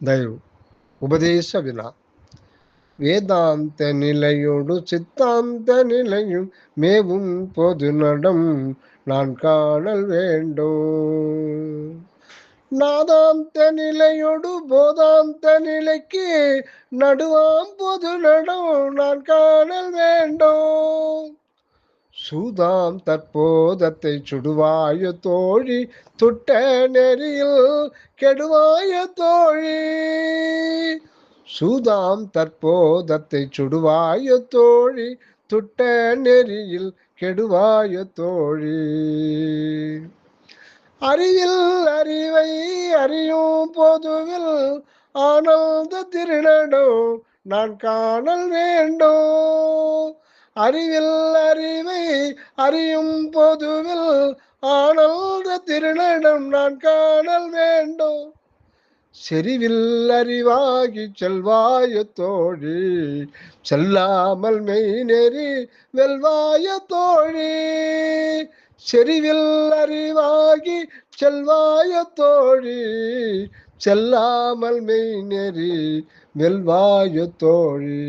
தயவு உபதேச வினா வேதாந்த நிலையோடு சித்தாந்த நிலையும் மேவும் பொது நடம் நான் காணல் வேண்டும் நாதாந்த நிலையோடு போதாந்த நிலைக்கு நடுவாம் பொது நடம் நான் காணல் வேண்டும் சூதாம் தற்போதத்தை சுடுவாய தோழி துட்ட நெறியில் கெடுவாய தோழி சூதாம் தற்போதத்தை சுடுவாய தோழி துட்ட நெறியில் கெடுவாய தோழி. அறிவில் அறிவை அறியும் பொதுவில் ஆனந்த திருநடோ நான் காணல் வேண்டும் அறிவில் அறிவை அறியும் பொதுவில் ஆனந்த திருநடம் நான் காணல் வேண்டும் செறிவில் அறிவாகி செல்வாய தோழி செல்லாமல் மெய் நெறி வெல்வாய தோழி. செறிவில் அறிவாகி செல்வாய தோழி செல்லாமல் மெய் நெறி வெல்வாய தோழி.